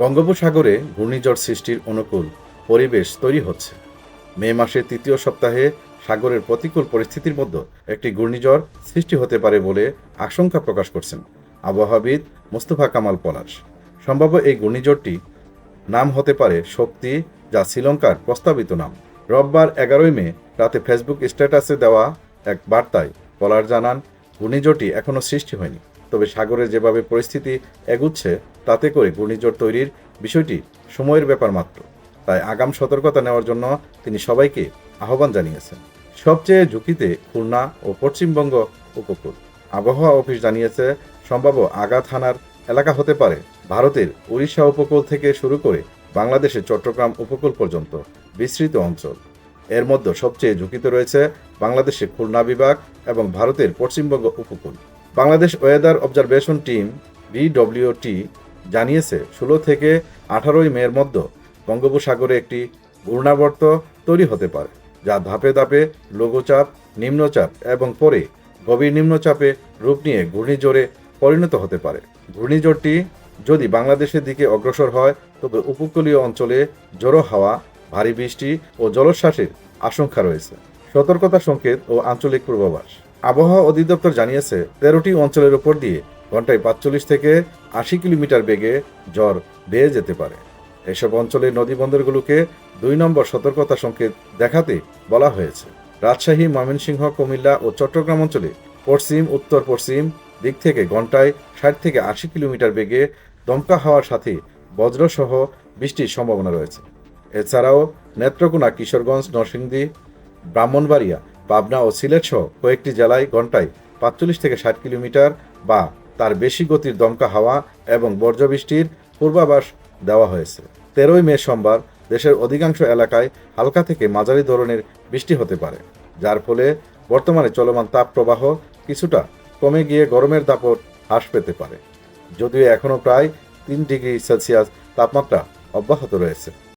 বঙ্গোপসাগরে ঘূর্ণিঝড় সৃষ্টির অনুকূল পরিবেশ তৈরি হচ্ছে। মে মাসের তৃতীয় সপ্তাহে সাগরের প্রতিকূল পরিস্থিতির মধ্যে একটি ঘূর্ণিঝড় সৃষ্টি হতে পারে বলে আশঙ্কা প্রকাশ করছেন আবহাওয়াবিদ মোস্তফা কামাল পলাশ। সম্ভাব্য এই ঘূর্ণিঝড়টি নাম হতে পারে শক্তি, যা শ্রীলঙ্কার প্রস্তাবিত নাম। রোববার এগারোই মে রাতে ফেসবুক স্ট্যাটাসে দেওয়া এক বার্তায় পলার জানান ঘূর্ণিঝড়টি এখনও সৃষ্টি হয়নি। তবে সাগরে যেভাবে পরিস্থিতি এগুচ্ছে, তাতে করে ঘূর্ণিঝড় তৈরির বিষয়টি সময়ের ব্যাপার মাত্র। তাই আগাম সতর্কতা নেওয়ার জন্য তিনি সবাইকে আহ্বান জানিয়েছেন। সবচেয়ে ঝুঁকিতে খুলনা ও পশ্চিমবঙ্গ উপকূল। আবহাওয়া অফিস জানিয়েছে, সম্ভাব্য আঘাত হানার এলাকা হতে পারে ভারতের উড়িষ্যা উপকূল থেকে শুরু করে বাংলাদেশের চট্টগ্রাম উপকূল পর্যন্ত বিস্তৃত অঞ্চল। এর মধ্যে সবচেয়ে ঝুঁকিতে রয়েছে বাংলাদেশের খুলনা বিভাগ এবং ভারতের পশ্চিমবঙ্গ উপকূল। Bangladesh weather observation team, BWT, জানিয়েছে, ষোলো থেকে আঠারোই মের মধ্যে বঙ্গোপসাগরে একটি ঘূর্ণাবর্ত তৈরি হতে পারে, যা ধাপে ধাপে লঘুচাপ, নিম্নচাপ এবং পরে গভীর নিম্নচাপে রূপ নিয়ে ঘূর্ণিঝড়ে পরিণত হতে পারে। ঘূর্ণিঝড়টি যদি বাংলাদেশের দিকে অগ্রসর হয়, তবে উপকূলীয় অঞ্চলে জড়ো হাওয়া ভারী বৃষ্টি ও জলোচ্ছ্বাসের আশঙ্কা রয়েছে। সতর্কতা সংকেত ও আঞ্চলিক পূর্বাভাস। আবহাওয়া অধিদপ্তর জানিয়েছে, তেরোটি অঞ্চলের উপর দিয়ে ঘন্টায় পাঁচচল্লিশ থেকে আশি কিলোমিটার বেগে ঝড় বেয়ে যেতে পারে। এসব অঞ্চলের নদীবন্দরগুলোকে দুই নম্বর সতর্কতা সংকেত দেখাতে বলা হয়েছে। রাজশাহী, ময়মনসিংহ, কুমিল্লা ও চট্টগ্রাম অঞ্চলে পশ্চিম, উত্তর পশ্চিম দিক থেকে ঘন্টায় ষাট থেকে আশি কিলোমিটার বেগে দমকা হওয়ার সাথে বজ্রসহ বৃষ্টির সম্ভাবনা রয়েছে। এছাড়াও নেত্রকোনা, কিশোরগঞ্জ, নরসিংদী, ব্রাহ্মণবাড়িয়া, পাবনা ও সিলেট সহ কয়েকটি জেলায় ঘন্টায় পাঁচচল্লিশ থেকে ষাট কিলোমিটার বা তার বেশি গতির দমকা হাওয়া এবং বর্জ্যবৃষ্টির পূর্বাভাস দেওয়া হয়েছে। তেরোই মে সোমবার দেশের অধিকাংশ এলাকায় হালকা থেকে মাঝারি ধরনের বৃষ্টি হতে পারে, যার ফলে বর্তমানে চলমান তাপ প্রবাহ কিছুটা কমে গিয়ে গরমের দাপট হ্রাস পেতে পারে। যদিও এখনও প্রায় তিন ডিগ্রি সেলসিয়াস তাপমাত্রা অব্যাহত রয়েছে।